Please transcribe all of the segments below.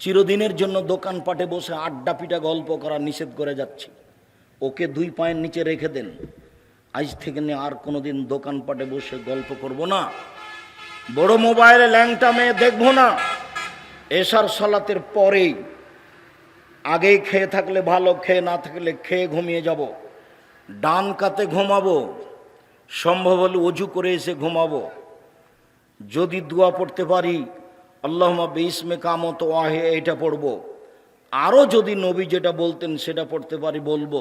চিরদিনের জন্য দোকানপাটে বসে আড্ডা পিটা গল্প করা নিষেধ করে যাচ্ছি। ওকে দুই পায়ের নিচে রেখে দেন। আজ থেকে নিয়ে আর কোনোদিন দোকানপাটে বসে গল্প করব না। বড় মোবাইলে ল্যাংটা মেয়ে দেখব না। এসার সলাতের পরেই আগেই খেয়ে থাকলে ভালো, খেয়ে না থাকলে খেয়ে ঘুমিয়ে যাব। ডান কাতে ঘুমাবো। সম্ভব হলে অজু করে এসে ঘুমাবো। যদি দোয়া পড়তে পারি আল্লাহমা বিসমে কামত ওয়াহে এটা পড়ব। আরও যদি নবী যেটা বলতেন সেটা পড়তে পারি, বলব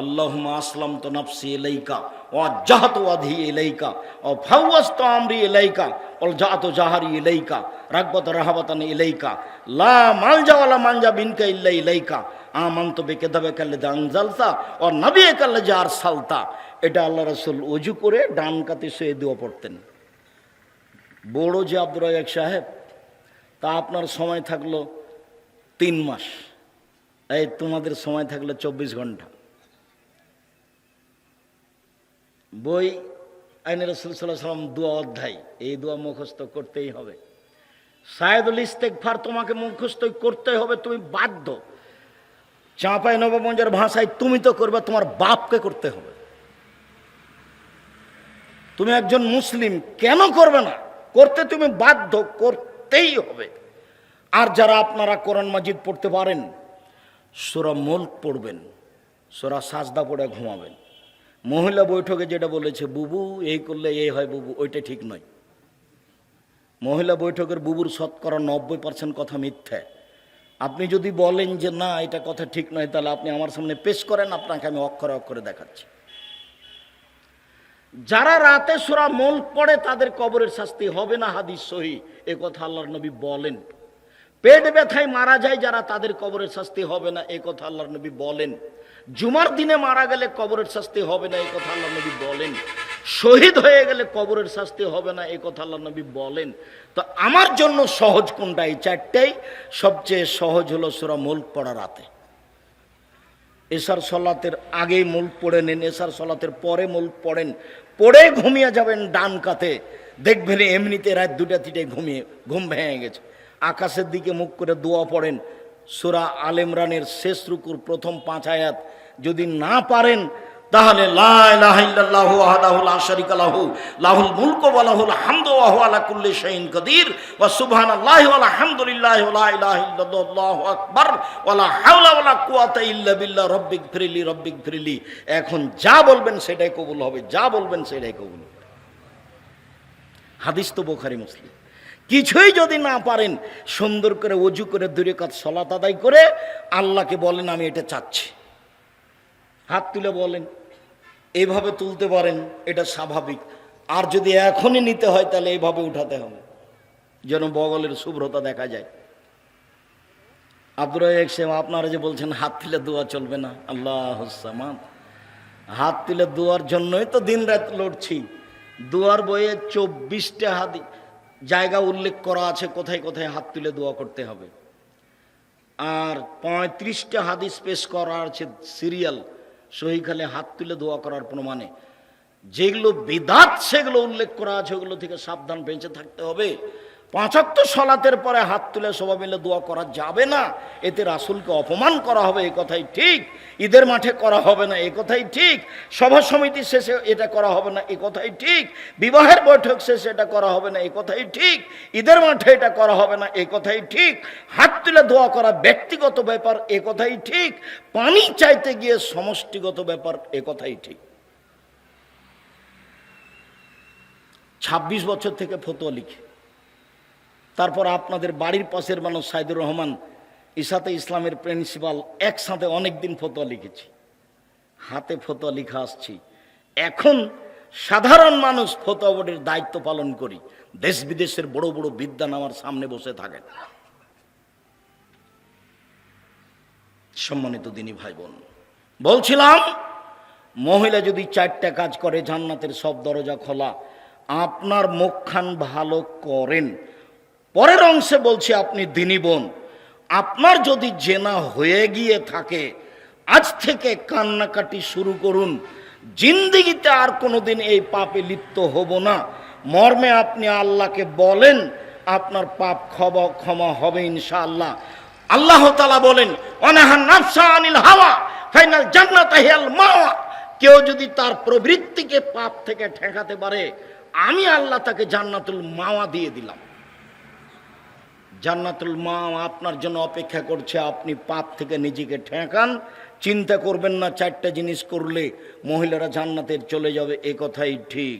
আল্লাহুমা আসলাম তো নাফসি এলাইকা ও জাহাত ওয়াধি এলাইকা ও ফাওয়াস্ত আমরি এলাইকা ও জাহাত জাহারি এলাইকা রাগবত রাহাবাতান এলাইকা লা মালজা ওয়ালা মানজা বিনকা ইল্লা ইলাইকা, আমান্ত বেকে দাবে কাল্লে জানজালসা ও নবী কাল্লে জার সালতা এটা আল্লাহ রসুল অজু করে ডান কাতে শুয়ে দোয়া পড়তেন। বড় যে আব্দুর সাহেব তা আপনার সময় থাকল তিন মাস। এই তোমাদের সময় থাকল চব্বিশ ঘণ্টা। বই আইন রসুল সাল্লাহ সাল্লাম দোয়া অধ্যায়, এই দোয়া মুখস্থ করতেই হবে। সায়েদুল ইস্তেকফার তোমাকে মুখস্থ করতে হবে, তুমি বাধ্য। চাঁপাই নবমঞ্জের ভাষায় তুমি তো করবে, তোমার বাপকে করতে হবে। তুমি একজন মুসলিম, কেন করবে না? করতে তুমি বাধ্য করতেই হবে। আর যারা আপনারা কোরআন মাজিদ পড়তে পারেন, সোরা মুল্ক পড়বেন, সোরা সাজদা পড়ে ঘুমাবেন। মহিলা বৈঠকে যেটা বলেছে, বুবু, এই করলে এই হয় বুবু, ওইটা ঠিক নয়। মহিলা বৈঠকের বুবুর শতকরা নব্বই পার্সেন্ট কথা মিথ্যে। আপনি যদি বলেন যে, না, এটা কথা ঠিক নয়, তাহলে আপনি আমার সামনে পেশ করেন, আপনাকে আমি অক্ষরে অক্ষরে দেখাচ্ছি। যারা রাতে সুরা মূল পড়ে তাদের কবরের শাস্তি হবে না, হাদিস সহি। এ কথা আল্লাহর নবী বলেন। পেট ব্যথায় মারা যায় যারা তাদের কবরের শাস্তি হবে না, এ কথা আল্লাহর নবী বলেন। জুমার দিনে মারা গেলে কবরের শাস্তি হবে না, এ কথা আল্লাহ নবী বলেন। শহীদ হয়ে গেলে কবরের শাস্তি হবে না, এ কথা আল্লাহ নবী বলেন। তো আমার জন্য সহজ কোনটা? এই চারটেই সবচেয়ে সহজ হলো সুরা মুল্ক পড়া রাতে। এসার সলাতের আগে মূল পড়ে নেন, এসার সলাতের পরে মূল পড়েন, পড়ে ঘুমিয়ে যাবেন ডান কাতে দেখবেন এমনিতে রাত দুটা তিটে ঘুমিয়ে, ঘুম ভেঙে গেছে। আকাশের দিকে মুখ করে দোয়া পড়েন। সুরা আলেমরানের শেষ রুকুর প্রথম পাঁচ আয়াত, যদি না পারেন তাহলে লাহুল মুলকু ওয়া লাহুল হামদু আলা কুল্লি শাইইন কাদির, ওয়া সুবহানাল্লাহি ওয়া আলহামদুলিল্লাহি ওয়া লা ইলাহা ইল্লাল্লাহু আকবার, ওয়া লা হাওলা ওয়া ইল্লা বিল্লাহ রব্বিক ফিরলি রব্বিক ফিরলি এখন যা বলবেন সেটাই কবুল হবে, যা বলবেন সেটাই কবুল হবে। হাদিস তো বোখারি মুসলিম। কিছুই যদি না পারেন, সুন্দর করে অজু করে দূরে কাজ সলাত আদায় করে আল্লাহকে বলেন, আমি এটা চাচ্ছি। হাত তুলে বলেন। এইভাবে তুলতে পারেন, এটা স্বাভাবিক। আর যদি এখনই নিতে হয়, তাহলে এইভাবে উঠাতে হবে, যেন বগলের শুভ্রতা দেখা যায়। আব্দুর আপনারা যে বলছেন, হাত তুলে দোয়া চলবে না, আল্লাহ সামাদ। হাত তুলে দোয়ার জন্যই তো দিন রাত লড়ছি। দোয়ার বইয়ে চব্বিশটা হাত জায়গা উল্লেখ করা আছে, কোথায় কোথায় হাত তুলে দোয়া করতে হবে। আর পঁয়ত্রিশটা হাদিস পেশ করা আছে, সিরিয়াল। সহিখালে হাত তুলে দোয়া করার প্রমাণে। যেগুলো বেদাত, সেগুলো উল্লেখ করা আছে, ওগুলো থেকে সাবধান বেঁচে থাকতে হবে। পাঁচাত্তর সলাতের পরে হাত তুলে সবাই মিলে দোয়া করা যাবে না। এতে রাসুলকে অপমান করা হবে, এ কথাই ঠিক। ঈদের মাঠে করা হবে না, এ কথাই ঠিক। সভা সমিতি শেষে এটা করা হবে না, এ কথাই ঠিক। বিবাহের বৈঠক শেষে এটা করা হবে না, এ কথাই ঠিক। ঈদের মাঠে এটা করা হবে না, এ কথাই ঠিক। হাত তুলে দোয়া করা ব্যক্তিগত ব্যাপার, এ কথাই ঠিক। পানি চাইতে গিয়ে সমষ্টিগত ব্যাপার, এ কথাই ঠিক। ছাব্বিশ বছর থেকে ফতোয়া লিখে। তারপর আপনাদের বাড়ির পাশের মানুষ সাইদুর রহমান ইসাতে ইসলামের প্রিন্সিপাল একসাথে অনেক দিন ফতোয়া লিখেছি। হাতে ফতোয়া লিখা আসছি। এখন সাধারণ মানুষ ফতোয়া বোর্ডের দায়িত্ব পালন করি। দেশ বিদেশের বড় বড় বিদ্যান আমার সামনে বসে থাকেন। সম্মানিত দিনী ভাই বোন বলছিলাম, মহিলা যদি চারটা কাজ করে, জান্নাতের সব দরজা খোলা, আপনার মুখখান ভালো করেন। পরের অংশে বলছি, আপনি দিনী বোন, আপনার যদি জেনা হয়ে গিয়ে থাকে, আজ থেকে কান্নাকাটি শুরু করুন। জিন্দিগিতে আর কোনোদিন এই পাপে লিপ্ত হব না। মর্মে আপনি আল্লাহকে বলেন, আপনার পাপ ক্ষমা ক্ষমা হবে ইনশাআল্লাহ। আল্লাহ তালা বলেন অনাহান নাফসা আনিল হাওয়া, ফাইনাল জান্নাত হিয়াল মাওয়া। কেউ যদি তার প্রবৃত্তিকে পাপ থেকে ঠেকাতে পারে, আমি আল্লাহ তাকে জান্নাতুল মাওয়া দিয়ে দিলাম। জান্নাতুল মা আপনার জন্য অপেক্ষা করছে, আপনি পাপ থেকে নিজেকে ঠেকান। চিন্তা করবেন না, চারটা জিনিস করলে মহিলারা জান্নাতের চলে যাবে, এ কথাই ঠিক।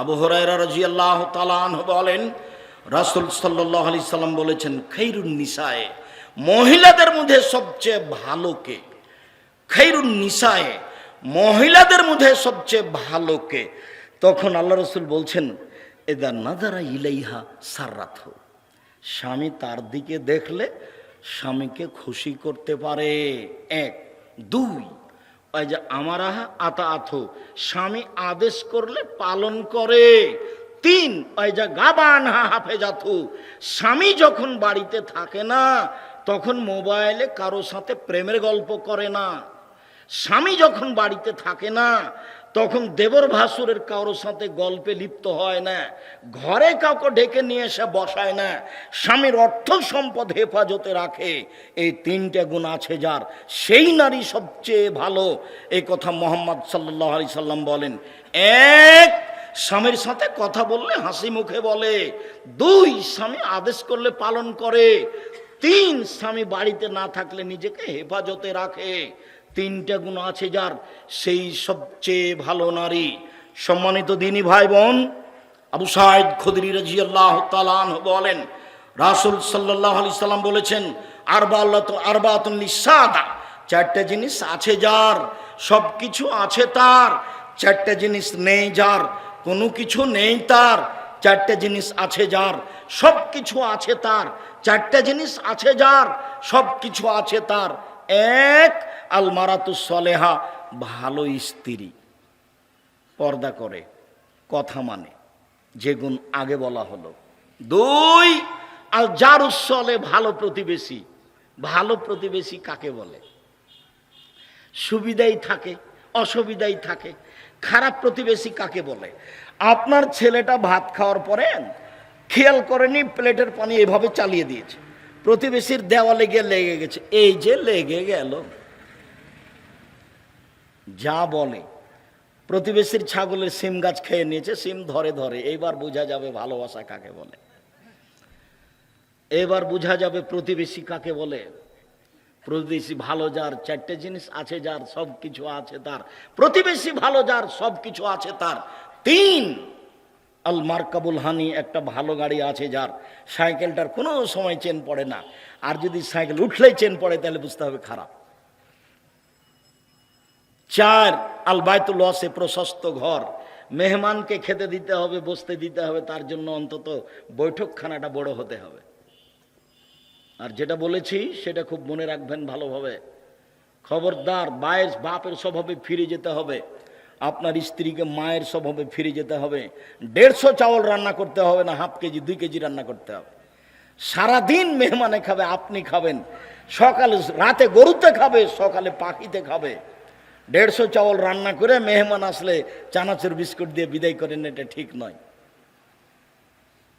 আবু হরাইরা রাজি আল্লাহ তালান বলেন, রাসুল সাল্লাহ আলি সাল্লাম বলেছেন খৈরুন নিসায়, মহিলাদের মধ্যে সবচেয়ে ভালো কে? খৈরুন নিসায়, মহিলাদের মধ্যে সবচেয়ে ভালো কে? তখন আল্লাহ রসুল বলছেন, এদা নাদারা ইলাইহা সার্রাথ। স্বামী তার দিকে দেখলে স্বামীকে খুশি করতে পারে। এক। দুই। ওই যে আমার আহা আতা আথো। স্বামী আদেশ করলে পালন করে। তিন। ওই যে গাবান হা হাফে হাফেজাথু। স্বামী যখন বাড়িতে থাকে না, তখন মোবাইলে কারও সাথে প্রেমের গল্প করে না। স্বামী যখন বাড়িতে থাকে না তখন দেবর ভাসুরের কারোর সাথে গল্পে লিপ্ত হয় না। ঘরে কাউকে ডেকে নিয়ে এসে বসায় না। স্বামীর অর্থ সম্পদ হেফাজতে রাখে। এই তিনটে গুণ আছে যার। সেই নারী সবচেয়ে ভালো। এই কথা মোহাম্মদ সাল্লাহ আলি সাল্লাম বলেন। এক, স্বামীর সাথে কথা বললে হাসি মুখে বলে। দুই, স্বামী আদেশ করলে পালন করে। তিন, স্বামী বাড়িতে না থাকলে নিজেকে হেফাজতে রাখে। তিনটা গুণ আছে যার, সেই সবচেয়ে ভালো নারী। সম্মানিত দিনী ভাই বোন আবু সাইদ খুদরি রাজি আল্লাহ তালান বলেন, রাসুল সাল্লাহ আলি সাল্লাম বলেছেন আরবা আল্লাহ আরবাতুন সাদা চারটা জিনিস আছে যার সব কিছু আছে তার, চারটা জিনিস নেই যার, কোনো কিছু নেই তার, চারটে জিনিস আছে যার সব কিছু আছে তার, চারটে জিনিস আছে যার সব কিছু আছে তার। এক আল মারাতু সলেহা, ভালো স্ত্রী। পর্দা করে, কথা মানে যে গুণ আগে বলা হলো। দুই, আল জারুসলে ভালো প্রতিবেশী। ভালো প্রতিবেশী কাকে বলে? সুবিধাই থাকে, অসুবিধাই থাকে। খারাপ প্রতিবেশী কাকে বলে? আপনার ছেলেটা ভাত খাওয়ার পরে, খেয়াল করেনি, প্লেটের পানি এভাবে চালিয়ে দিয়েছে। প্রতিবেশীর দেওয়ালে গিয়ে লেগে গেছে। এই যে লেগে গেল, যা বলে, প্রতিবেশীর ছাগলের সিম গাছ খেয়ে নিয়েছে, সিম ধরে ধরে এইবার বোঝা যাবে ভালোবাসা কাকে বলে। এবার বোঝা যাবে প্রতিবেশী কাকে বলে। প্রতিবেশী ভালো যার, চারটে জিনিস আছে যার সব কিছু আছে তার। প্রতিবেশী ভালো যার সব কিছু আছে তার। তিন আল মার্কাবুল হানি একটা ভালো গাড়ি আছে যার সাইকেলটার কোনো সময় চেন পড়ে না। আর যদি সাইকেল উঠলেই চেন পড়ে, তাহলে বুঝতে হবে খারাপ। চার, আল বায়তুল ওয়াসে প্রশস্ত ঘর। মেহমানকে খেতে দিতে হবে, বসতে দিতে হবে, তার জন্য অন্তত বৈঠকখানাটা বড় হতে হবে। আর যেটা বলেছি, সেটা খুব মনে রাখবেন ভালোভাবে। খবরদার মায়ের বাপের স্বভাবে ফিরে যেতে হবে। আপনার স্ত্রীকে মায়ের স্বভাবে ফিরে যেতে হবে। দেড়শো চাউল রান্না করতে হবে না, হাফ কেজি, দুই কেজি রান্না করতে হবে। সারাদিন মেহমানে খাবে, আপনি খাবেন। সকালে, রাতে গরুতে খাবে, সকালে পাখিতে খাবে। দেড়শো চাউল রান্না করে মেহমান আসলে চানাচুর বিস্কুট দিয়ে বিদায় করেন, এটা ঠিক নয়।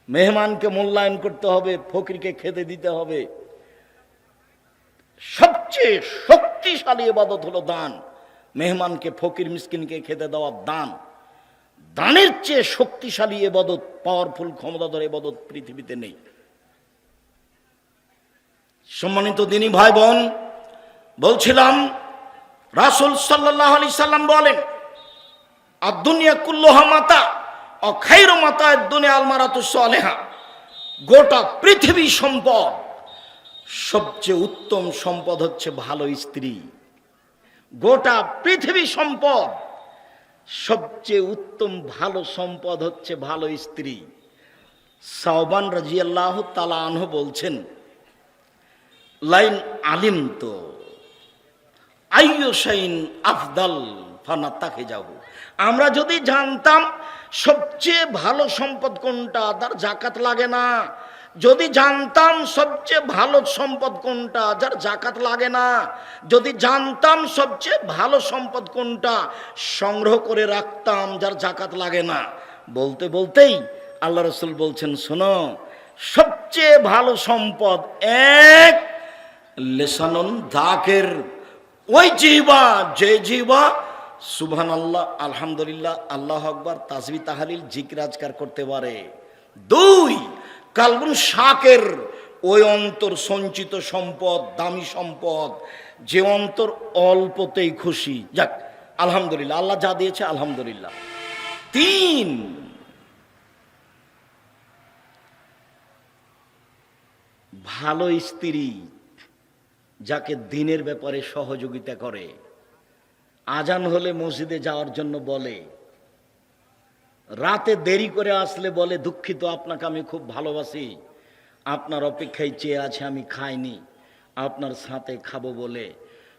মেহমানকে মূল্যায়ন করতে হবে, ফকিরকে খেতে দিতে হবে। সবচেয়ে শক্তিশালী এবাদত হলো দান। মেহমানকে, ফকির মিসকিনকে খেতে দেওয়ার দান। দানের চেয়ে শক্তিশালী এবাদত পাওয়ারফুল ক্ষমতাধর এবাদত পৃথিবীতে নেই। সম্মানিত দিনী ভাই বোন বলছিলাম, রাসুল সাল্লাহ আলি সাল্লাম বলেন আর দুনিয়া কুল্লোহা মাতা অখাইর মাতা দুনিয়া আলমারাতু সালেহা। গোটা পৃথিবী সম্পদ, সবচেয়ে উত্তম সম্পদ হচ্ছে ভালো স্ত্রী। গোটা পৃথিবী সম্পদ। সবচেয়ে উত্তম ভালো সম্পদ হচ্ছে ভালো স্ত্রী। সাহবান রাজিয়াল্লাহ তালা আনহ বলছেন, লাইন আলিম তো আইয়সাইন আফদাল ফানা তাকে যাব আমরা যদি জানতাম সবচেয়ে ভালো সম্পদ কোনটা, তার জাকাত লাগে না। যদি জানতাম সবচেয়ে ভালো সম্পদ কোনটা, যার জাকাত লাগে না, যদি জানতাম সবচেয়ে ভালো সম্পদ কোনটা, সংগ্রহ করে রাখতাম, যার জাকাত লাগে না। বলতে বলতেই আল্লাহ রসুল বলছেন, শোনো, সবচেয়ে ভালো সম্পদ এক, লেসানুন দাকের ওই জিবা যে জিবা সুবহান আল্লাহ আলহামদুলিল্লাহ, আল্লাহ আকবার তাজবি তাহালিল জিকরাজকার করতে পারে। দুই কালবুন শাকের ওই অন্তর সঞ্চিত সম্পদ, দামি সম্পদ, যে অন্তর অল্পতেই খুশি। যাক, আলহামদুলিল্লাহ, আল্লাহ যা দিয়েছে, আলহামদুলিল্লাহ। তিন, ভালো স্ত্রী যাকে দিনের ব্যাপারে সহযোগিতা করে, আজান হলে মসজিদে যাওয়ার জন্য বলে রাতে দেরি করে আসলে বলে, দুঃখিত, আপনাকে আমি খুব ভালোবাসি। আপনার অপেক্ষায় চেয়ে আছে, আমি খাইনি। আপনার সাথে খাব বলে।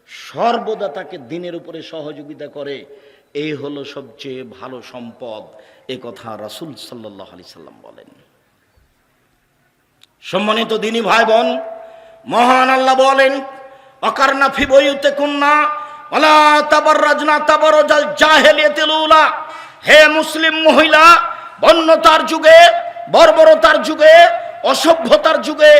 সর্বদা তাকে দিনের উপরে সহযোগিতা করে। এই হলো সবচেয়ে ভালো সম্পদ। এ কথা রাসুল সাল্লাহ আলি সাল্লাম বলেন। সম্মানিত দিনী ভাই বোন মহান আল্লাহ বলেন অকারনা ফিবইতে কুন্না ওলা তাবর রাজনা তাবর জাহেলিয়াতিল উলা। হে মুসলিম মহিলা, বন্যতার যুগে, বর্বরতার যুগে, অসভ্যতার যুগে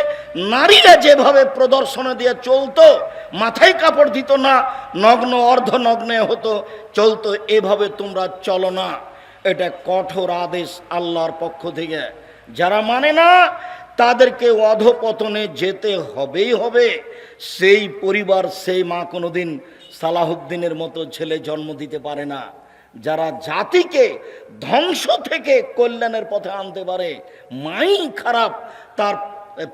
নারীরা যেভাবে প্রদর্শনে দিয়ে চলতো, মাথায় কাপড় দিত না, নগ্ন, অর্ধ নগ্নে হতো, চলতো, এভাবে তোমরা চলো না। এটা কঠোর আদেশ আল্লাহর পক্ষ থেকে। যারা মানে না, তাদেরকে অধপতনে যেতে হবেই হবে। সেই পরিবার, সেই মা কোনোদিন সালাহুদ্দিনের মতো ছেলে জন্ম দিতে পারে না। যারা জাতিকে ধ্বংস থেকে কল্যাণের পথে আনতে পারে মাই খারাপ, তার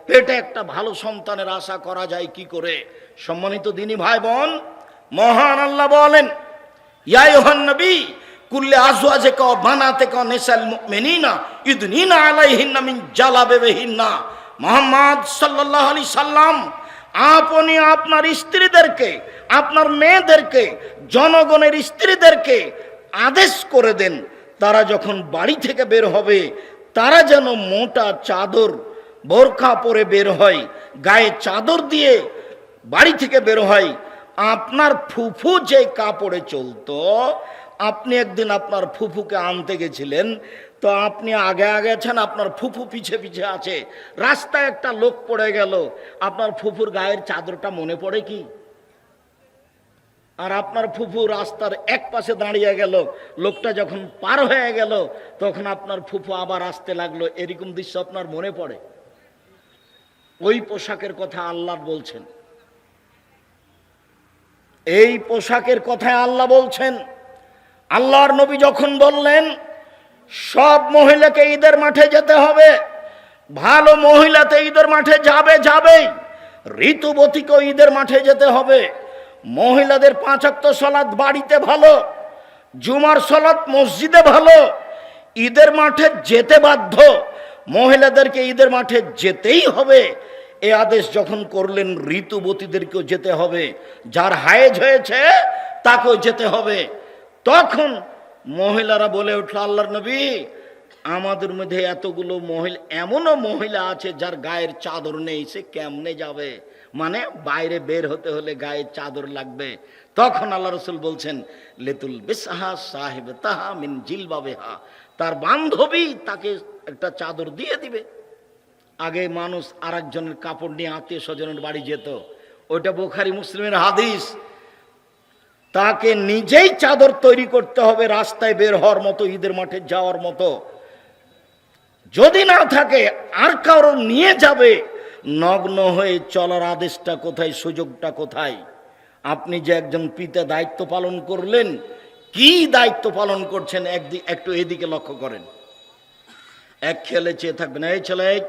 পেটে একটা ভালো সন্তানের আশা করা যায় কি করে? সম্মানিত দিনী ভাই বোন মহান আল্লাহ বলেন কুল্লে ক ক আলাইহি সাল্লাম, আপনি আপনার স্ত্রীদেরকে, আপনার মেয়েদেরকে, জনগণের স্ত্রীদেরকে আদেশ করে দেন, তারা যখন বাড়ি থেকে বের হবে, তারা যেন মোটা চাদর বোরখা পরে বের হয়, গায়ে চাদর দিয়ে বাড়ি থেকে বের হয়। আপনার ফুফু যে কাপড়ে চলতো, আপনি একদিন আপনার ফুফুকে আনতে গেছিলেন, তো আপনি আগে আগে আছেন, আপনার ফুফু পিছে পিছে আছে। রাস্তায় একটা লোক পড়ে গেল, আপনার ফুফুর গায়ের চাদরটা মনে পড়ে কি? আর আপনার ফুফু রাস্তার এক পাশে দাঁড়িয়ে গেল, লোকটা যখন পার হয়ে গেল, তখন আপনার ফুফু আবার আসতে লাগল। এরকম দৃশ্য আপনার মনে পড়ে? ওই পোশাকের কথা আল্লাহ বলছেন। এই পোশাকের কথায় আল্লাহ বলছেন, আল্লাহর নবী যখন বললেন, সব মহিলাকে ঈদের মাঠে যেতে হবে, ভালো মহিলাতে ঈদের মাঠে যাবে যাবেই, ঋতুবতীকেও ঈদের মাঠে যেতে হবে। মহিলাদের পাঁচাত্ত সলাদ বাড়িতে ভালো, জুমার সলাদ মসজিদে ভালো, ঈদের মাঠে যেতে বাধ্য, মহিলাদেরকে ঈদের মাঠে যেতেই হবে। এ আদেশ যখন করলেন, ঋতুবতীদেরকেও যেতে হবে। যার হায়েজ হয়েছে, তাকেও যেতে হবে। তখন মহিলারা বলে উঠল, আল্লাহর নবী, আমাদের মধ্যে এতগুলো মহিলা, এমনও মহিলা আছে যার গায়ের চাদর নেই, সে কেমনে যাবে? মানে বাইরে বের হতে হলে গায়ে চাদর লাগবে। তখন আল্লাহ রসুল বলছেন, লেতুল বেসাহা সাহেব তাহা মিন জিলবাবেহা। তার বান্ধবী তাকে একটা চাদর দিয়ে দিবে। আগে মানুষ আর একজনের কাপড় নিয়ে আত্মীয় স্বজনের বাড়ি যেত। ওইটা বোখারি মুসলিমের হাদিস। তাকে নিজেই চাদর তৈরি করতে হবে রাস্তায় বের হওয়ার মতো, ঈদের মাঠে যাওয়ার মতো। যদি না থাকে, আর কারও নিয়ে যাবে নগ্ন হয়ে চলার আদেশটা কোথায়, সুযোগটা কোথায়? আপনি যে একজন পিতা দায়িত্ব পালন করলেন, কি দায়িত্ব পালন করছেন একদিক একটু এদিকে লক্ষ্য করেন। এক খেলে চেয়ে থাকবেন, এই ছেলে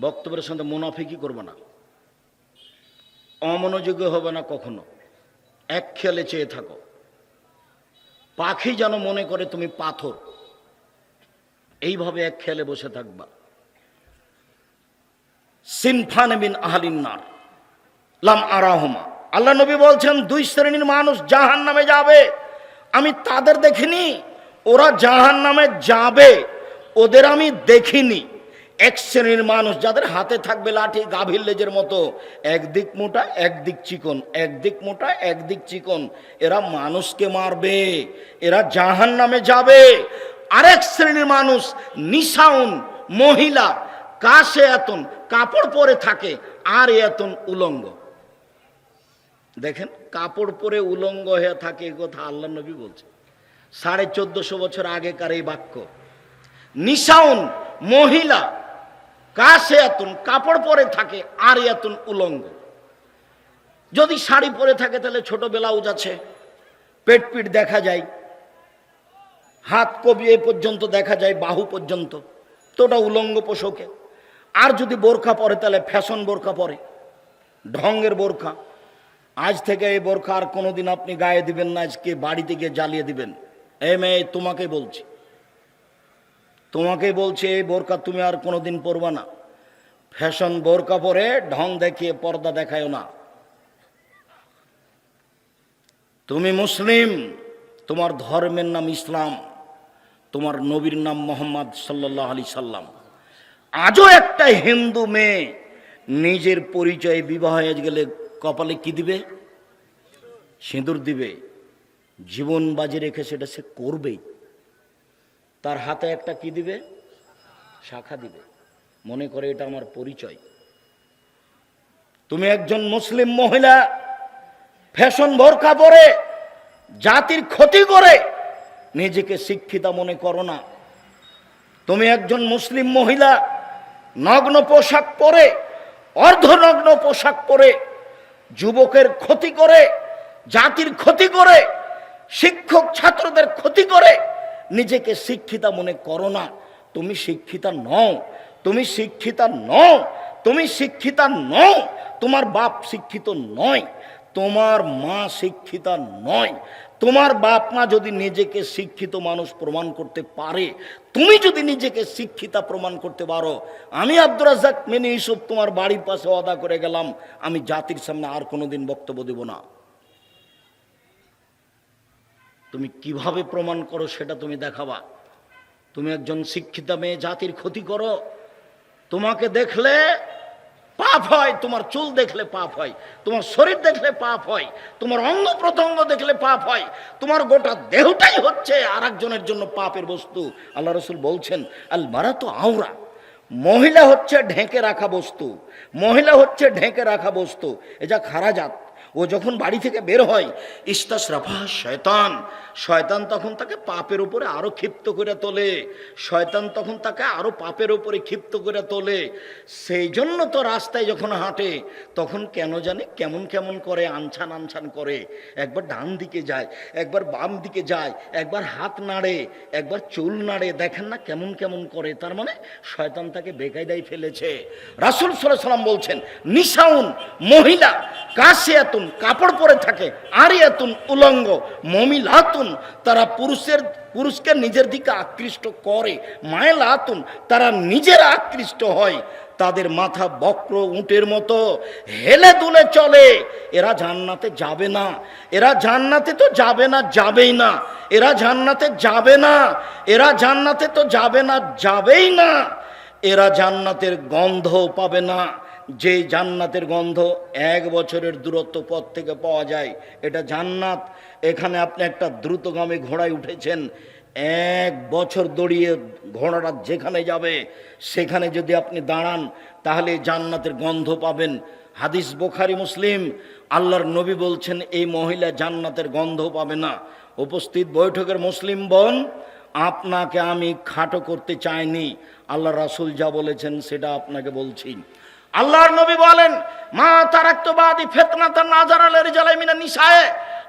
বক্তব্যের সঙ্গে মুনাফিকি করব না। অমনোযোগী হবে না কখনো। এক খেলে চেয়ে থাকো। পাখি যেন মনে করে তুমি পাথর। এইভাবে এক খেলে বসে থাকবা। সিনফান আহলিনার লাম আরাহমা। আল্লাহ নবী বলছেন, দুই শ্রেণির মানুষ জাহান নামে যাবে। আমি তাদের দেখিনি, ওরা জাহান নামে যাবে। ওদের আমি দেখিনি। এক শ্রেণির মানুষ যাদের হাতে থাকবে লাঠি, গাভীর লেজের মতো, একদিক মোটা, একদিক চিকন, একদিক মোটা, একদিক চিকন। এরা মানুষকে মারবে, এরা জাহান নামে যাবে। আরেক শ্রেণির মানুষ নিশাউন মহিলা কাশে এতন কাপড় পরে থাকে, আর এতন উলঙ্গ। দেখেন, কাপড় পরে উলঙ্গ হয়ে থাকে কথা আল্লাহ নবী বলছে। সাড়ে চোদ্দশো বছর আগেকার এই বাক্য, নিশাউন মহিলা কাছে এতন কাপড় পরে থাকে, আর এতন উলঙ্গ। যদি শাড়ি পরে থাকে, তাহলে ছোট ব্লাউজ আছে, পেট পিট দেখা যায়, হাত কবি এ পর্যন্ত দেখা যায়, বাহু পর্যন্ত তোটা উলঙ্গ পোষকে আর যদি বোরখা পরে, তাহলে ফ্যাশন বোরখা পরে। ঢঙ্গের বোরখা। আজ থেকে এই বোরখা আর কোনোদিন আপনি গায়ে দিবেন না, আজকে বাড়িতে গিয়ে জ্বালিয়ে দিবেন। এ মেয়ে, তোমাকে বলছি। তোমাকে বলছে, এই বোরকা তুমি আর কোনোদিন পরবা না। ফ্যাশন বোরকা পরে, ঢং দেখিয়ে পর্দা দেখায়ও না। তুমি মুসলিম, তোমার ধর্মের নাম ইসলাম, তোমার নবীর নাম মোহাম্মদ সাল্লাহ আলি সাল্লাম। আজও একটা হিন্দু মেয়ে নিজের পরিচয়ে বিবাহ হয়ে গেলে কপালে কি দিবে? সিঁদুর দিবে। জীবন বাজি রেখে সেটা সে করবেই। তার হাতে একটা কি দিবে? শাখা দিবে। মনে করে এটা আমার পরিচয়। তুমি একজন মুসলিম মহিলা, ফ্যাশন বোরকা পরে, জাতির ক্ষতি করে নিজেকে শিক্ষিতা মনে করো না। তুমি একজন মুসলিম মহিলা নগ্ন পোশাক পরে, অর্ধনগ্ন পোশাক পরে, যুবকের ক্ষতি করে, জাতির ক্ষতি করে, শিক্ষক ছাত্রদের ক্ষতি করে, নিজেকে শিক্ষিতা মনে করো না। তুমি শিক্ষিতা নও, তুমি শিক্ষিতা নও, তুমি শিক্ষিতা নও, তোমার বাপ শিক্ষিত নয়, তোমার মা শিক্ষিতা নয় তোমার বাপ মা যদি নিজেকে শিক্ষিত মানুষ প্রমাণ করতে পারে, তুমি যদি নিজেকে শিক্ষিতা প্রমাণ করতে পারো, আমি আব্দুর রাজাক মেনে ইসব তোমার বাড়ির পাশে অদা করে গেলাম, আমি জাতির সামনে আর কোনোদিন বক্তব্য দেব না। তুমি কীভাবে প্রমাণ করো সেটা তুমি দেখাবা? তুমি একজন শিক্ষিতা মেয়ে, জাতির ক্ষতি করো। তোমাকে দেখলে পাপ হয়, তোমার চুল দেখলে পাপ হয়, তোমার শরীর দেখলে পাপ হয়, তোমার অঙ্গ প্রত্যঙ্গ দেখলে পাপ হয়, তোমার গোটা দেহটাই হচ্ছে আর একজনের জন্য পাপের বস্তু। আল্লাহ রসুল বলছেন, আল মারা তো আওরা মহিলা হচ্ছে ঢেকে রাখা বস্তু, মহিলা হচ্ছে ঢেকে রাখা বস্তু। এটা খারাজাত ও যখন বাড়ি থেকে বের হয়, ইস্তাস রাফা, শয়তান। শয়তান তখন তাকে পাপের উপরে আরও ক্ষিপ্ত করে তোলে। শয়তান তখন তাকে আরও পাপের উপরে ক্ষিপ্ত করে তোলে। সেই জন্য তো রাস্তায় যখন হাঁটে, তখন কেন জানে কেমন কেমন করে আনছান আনছান করে। একবার ডান দিকে যায়, একবার বাম দিকে যায়, একবার হাত নাড়ে, একবার চুল নাড়ে, দেখেন না কেমন কেমন করে। তার মানে শয়তান তাকে বেকায়দায় ফেলেছে। রাসুল সাল্লাম বলছেন নিশাউন মহিলা কাশিয়াতুন কাপড় পরে থাকে, আরিয়াতুন উলঙ্গ, মমিলাতুন, তারা পুরুষের, পুরুষকে নিজের দিকে আকৃষ্ট করে, মায়েলাতুন, তারা নিজেরা আকৃষ্ট হয়, তাদের মাথা বক্র উটের মতো, হেলে দুলে চলে, এরা জান্নাতে যাবে না, এরা জান্নাতে তো যাবে না, যাবেই না, এরা জান্নাতে যাবে না, এরা জান্নাতে তো যাবে না, যাবেই না, এরা জান্নাতের গন্ধ পাবে না যে জান্নাতের গন্ধ এক বছরের দূরত্ব পথ থেকে পাওয়া যায়, এটা জান্নাত। এখানে আপনি একটা দ্রুতগামী ঘোড়ায় উঠেছেন, এক বছর দড়িয়ে ঘোড়াটা যেখানে যাবে, সেখানে যদি আপনি দাঁড়ান, তাহলে জান্নাতের গন্ধ পাবেন। হাদিস বোখারি, মুসলিম, আল্লাহর নবী বলছেন, এই মহিলা জান্নাতের গন্ধ পাবে না। উপস্থিত বৈঠকের মুসলিম বোন, আপনাকে আমি খাটো করতে চাইনি। আল্লাহ রাসুল যা বলেছেন, সেটা আপনাকে বলছি। আল্লাহর নবী বলেন মা তারাক্তবাদী ফেতনা তার নাজারালের আলের জ্বালায় মিনা নিশায়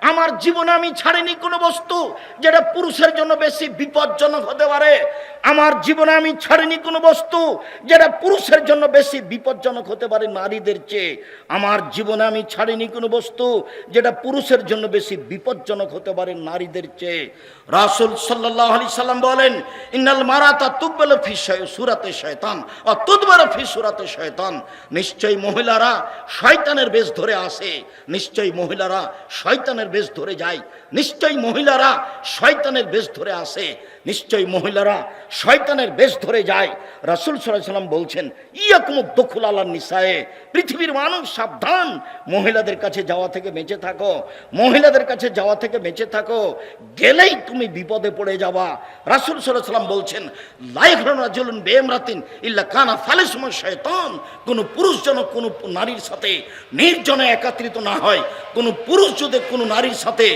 আমার জীবনে আমি ছাড়িনি কোনো বস্তু যেটা পুরুষের জন্য বেশি বিপজ্জনক হতে পারে। আমার জীবনে আমি ছাড়িনি কোনো বস্তু যেটা পুরুষের জন্য বেশি বিপজ্জনক হতে পারে নারীদের চেয়ে। আমার জীবনে আমি ছাড়িনি কোনো বস্তু যেটা পুরুষের জন্য বেশি বিপজ্জনক হতে পারে নারীদের চেয়ে। রাসুল সাল্লাহ আলি সাল্লাম বলেন, ইন্নাল মারা তা তুব্বেল ফি সুরাতে শয়তান ও তুদবার ফি সুরাতে শয়তান। নিশ্চয়ই মহিলারা শয়তানের বেশ ধরে আসে। নিশ্চয়ই মহিলারা শয়তানের বেশ ধরে যায়। নিশ্চয়ই মহিলারা শয়তানের বেশ ধরে আসে। নিশ্চয়ই মহিলারা শয়তানের বেশ ধরে যায়। রাসুল সাল্লাম বলছেন ইয়াকুম দখুল আল্লাহ নিসায়ে, পৃথিবীর মানুষ সাবধান। মহিলাদের কাছে যাওয়া থেকে বেঁচে থাকো। মহিলাদের কাছে যাওয়া থেকে বেঁচে থাকো। গেলেই তুমি বিপদে পড়ে যাবা। রাসুল সাল্লাম বলছেন লাইফ রাজুলুন বেমরাতিন ইল্লা কানা ফালে সময় শয়তান কোনো পুরুষ যেন কোনো নারীর সাথে নির্জনে একাত্রিত না হয়। কোনো পুরুষ যদি কোনো নারীর সাথে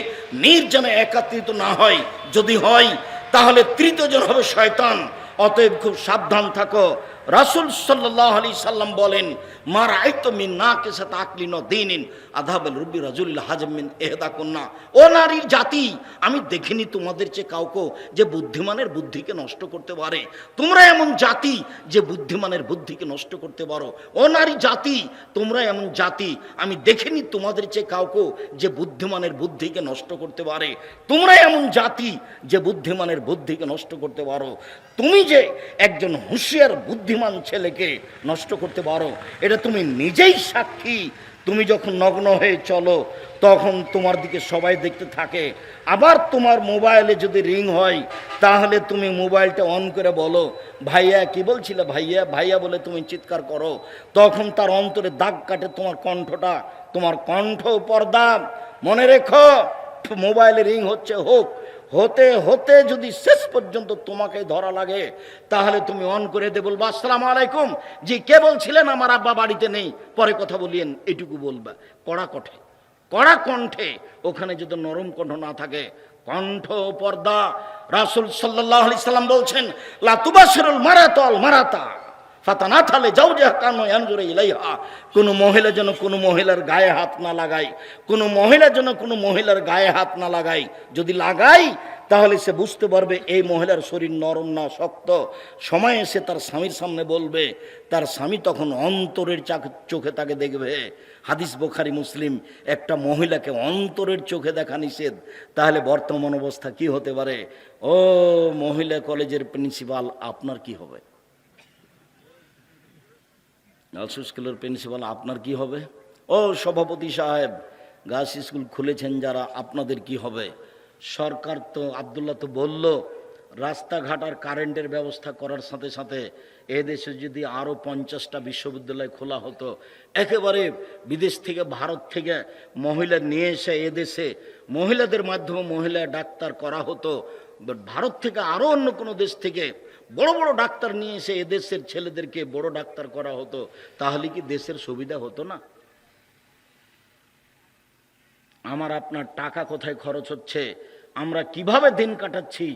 নির্জনে একাত্রিত না হয়, যদি হয়, তাহলে তৃতীয় জন হবে শয়তান। অতএব খুব সাবধান থাকো। রাসুল সাল্লাহ সাল্লাম বলেন মার আইতো মিন না আকলিন দিনিন আধাবেল রুবি রাজুল্লাহ হাজমিন কন্যা ও নারীর জাতি, আমি দেখিনি তোমাদের চেয়ে কাউকে যে বুদ্ধিমানের বুদ্ধিকে নষ্ট করতে পারে। তোমরা এমন জাতি যে বুদ্ধিমানের বুদ্ধিকে নষ্ট করতে পারো। ও নারী জাতি, তোমরা এমন জাতি, আমি দেখিনি তোমাদের চেয়ে কাউকে যে বুদ্ধিমানের বুদ্ধিকে নষ্ট করতে পারে। তোমরা এমন জাতি যে বুদ্ধিমানের বুদ্ধিকে নষ্ট করতে পারো। তুমি যে একজন হুঁশিয়ার বুদ্ধিমান ছেলেকে নষ্ট করতে পারো, এটা তুমি নিজেই সাক্ষী। তুমি যখন নগ্ন হয়ে চলো, তখন তোমার দিকে সবাই দেখতে থাকে। আবার তোমার মোবাইলে যদি রিং হয়, তাহলে তুমি মোবাইলটা অন করে বলো, ভাইয়া, কি বলছিলে ভাইয়া? ভাইয়া বলে তুমি চিৎকার করো। তখন তার অন্তরে দাগ কাটে তোমার কণ্ঠটা। তোমার কণ্ঠ পর্দা। মনে রেখো, মোবাইলে রিং হচ্ছে হোক হতে হতে যদি শেষ পর্যন্ত তোমাকে ধরা লাগে, তাহলে তুমি অন করে দে বলবা, আসসালাম আলাইকুম। জি, কে বলছিলেন, আমার আব্বা বাড়িতে নেই। পরে কথা বলিয়েন এটুকু বলবা। কড়া কঠে কড়া কণ্ঠে, ওখানে যদি নরম কণ্ঠ না থাকে, কণ্ঠ পর্দা, রাসুল সাল্লাহ আলি সাল্লাম বলছেন লাতুবাসরুল মারাতল মারাতা। ফাতানা থালে যাও যে কানো মহিলা যেন কোনো মহিলার গায়ে হাত না লাগায়, কোনো মহিলা যেন কোনো মহিলার গায়ে হাত না লাগায়। যদি লাগাই তাহলে সে বুঝতে পারবে এই মহিলার শরীর নরম না শক্ত। সময় এসে তার স্বামীর সামনে বলবে, তার স্বামী তখন অন্তরের চাক- চোখে তাকে দেখবে। হাদিস বোখারি, মুসলিম, একটা মহিলাকে অন্তরের চোখে দেখা নিষেধ। তাহলে বর্তমান অবস্থা কি হতে পারে? ও মহিলা কলেজের প্রিন্সিপাল, আপনার কি হবে? গার্লস স্কুলের প্রিন্সিপাল, আপনার কি হবে? ও সভাপতি সাহেব, গার্লস স্কুল খুলেছেন যারা, আপনাদের কি হবে? সরকার তো আবদুল্লাহ তো বলল, রাস্তাঘাট আর কারেন্টের ব্যবস্থা করার সাথে সাথে এদেশে যদি আরও পঞ্চাশটা বিশ্ববিদ্যালয় খোলা হতো, একেবারে বিদেশ থেকে ভারত থেকে মহিলা নিয়ে এসে এদেশে, মহিলাদের মাধ্যমে মহিলা ডাক্তার করা হতো ভারত থেকে আরও অন্য কোনো দেশ থেকে বড় বড় ডাক্তার নিয়ে এসে এদেশের ছেলেদেরকে বড় ডাক্তার করা হতো, তাহলে কি দেশের সুবিধা হতো না? আমার আপনার টাকা কোথায় খরচ হচ্ছে? আমরা কীভাবে দিন কাটাচ্ছি?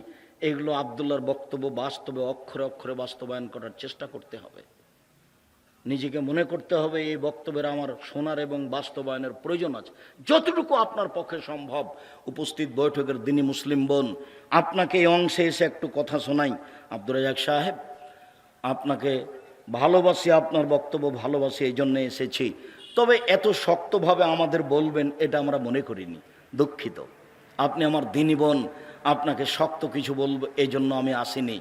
এগুলো আবদুল্লার বক্তব্য বাস্তবে অক্ষরে অক্ষরে বাস্তবায়ন করার চেষ্টা করতে হবে। নিজেকে মনে করতে হবে এই বক্তব্যের আমার শোনার এবং বাস্তবায়নের প্রয়োজন আছে। যতটুকু আপনার পক্ষে সম্ভব উপস্থিত বৈঠকের দিনই মুসলিম বোন, আপনাকে এই অংশে এসে একটু কথা শোনাই। আব্দুর রাজাক সাহেব, আপনাকে ভালোবাসি, আপনার বক্তব্য ভালোবাসি, এই জন্যে এসেছি। তবে এত শক্তভাবে আমাদের বলবেন, এটা আমরা মনে করিনি। দুঃখিত। আপনি আমার দিনী বোন, আপনাকে শক্ত কিছু বলব এই জন্য আমি আসিনি।